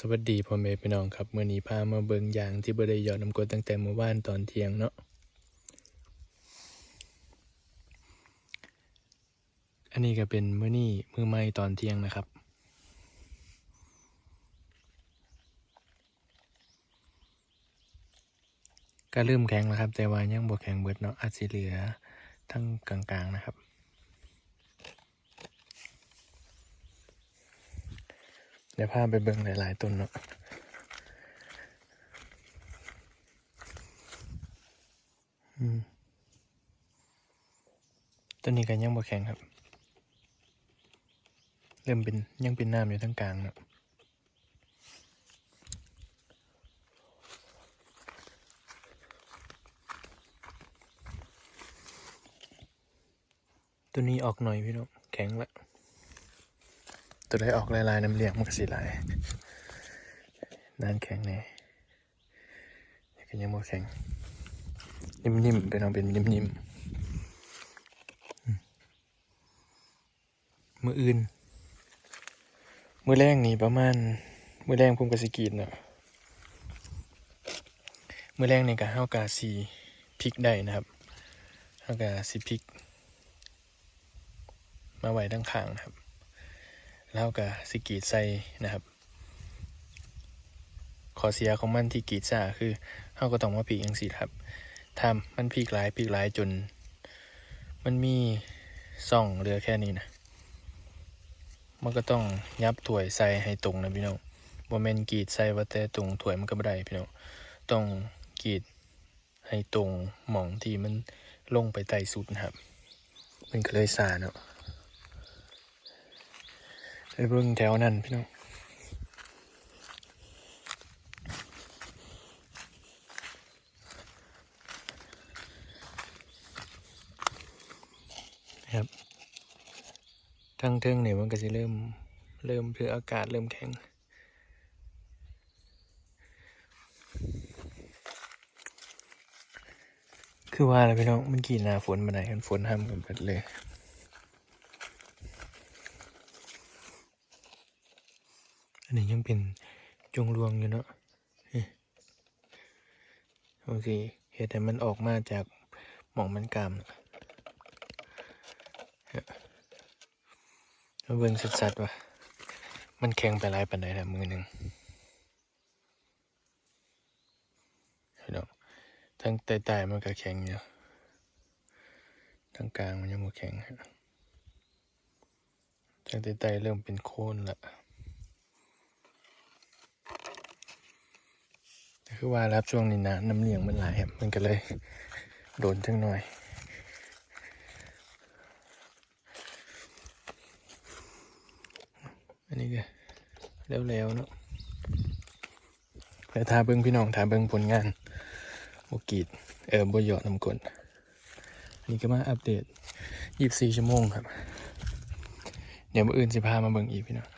สวัสดีพ่อแม่พี่น้องครับเมื่อนี้พามาเบิงยางที่บ่ได้หยอดน้ำกรดตั้งแต่เมื่อวานตอนเที่ยงเนาะอันนี้ก็เป็นเมื้อนี้มือใหม่ตอนเที่ยงนะครับ ก็เริ่มแข็งแล้วครับ แต่ว่ายังบ่แข็งเบิดเนาะอาจสิเหลือทั้งกลางๆนะครับ เดี๋ยวพาไปเบิ่งหลาย ๆต้นเนาะต้นนี้ก็ยังบ่แข็งครับ เริ่มเป็นยังเป็นน้ำอยู่ทั้งกลางเนาะตัวนี้ออกหน่อยพี่น้องแข็งละ ตัวได้ออกลายๆน้ำเหลียงมันก็สีลายด้านแข็งแน่แต่ก็ยังบ่แข็ง นิ่มๆเป็นเอาเป็นนิ่มๆมืออื่น มือแรงนี่ประมาณ มือแรงผมก็สิกรีดเนาะมือแรงนี่ก็เฮากาสีพริกได้นะครับเฮากาสีพริก มาไว้ด้านข้างนะครับ แล้วก็สิกีดใส่นะครับขอเสียของมันที่กีดซ่าคือเฮาก็ต้องมาพริกจังซี่ครับทำมันพีกหลายพีกหลายจน มันมีซ่องเหลือแค่นี้นะมันก็ต้องยับถ้วยใส่ให้ตรงนะพี่น้องบ่แม่นกีดใส่ว่าแต่ตรงถ้วยมันก็บ่ได้พี่น้องต้องกีดให้ตรงหม่องที่มันลงไปใต้สุดนะครับ มันก็เลยสาเนาะ ไปเบิ่งแถวนั้นพี่น้องครับทั้งเทิงเนี่ยมันก็จะเริ่มเริ่มคืออากาศเริ่มแข็งคือว่าแล้วพี่น้องมันกี่นาฝนมาไหนกันฝนห้ามกันเบิดเลย อันนี้ยังเป็นจงรวงอยู่เนาะโอเคเหตุแต่มันออกมาจากหมองมันกามเนะเบิ่งสัดๆว่ามันแข็งไปหลายปันใดละมือหนึ่งเนดอกทั้งใต้ๆมันก็แข็งอยู่ทั้งกลางมันยังบ่แข็งทั้งใต้ๆเริ่มเป็นโคนละแต่ คือว่ารับช่วงนี้นะน้ำเลี้ยงมันหลายครับมันก็เลยโดนจังหน่อยอันนี้ก็แล้วๆเนาะแต่ทาเบิ้งพี่น้องทาเบิ้งผลงานบกีดเออบยอดน้ำกลนอันนี้ก็มาอัปเดต 24 ชั่วโมงครับ เดี๋ยวมื่ออื่นสิพามาเบิ่งอีกพี่น้อง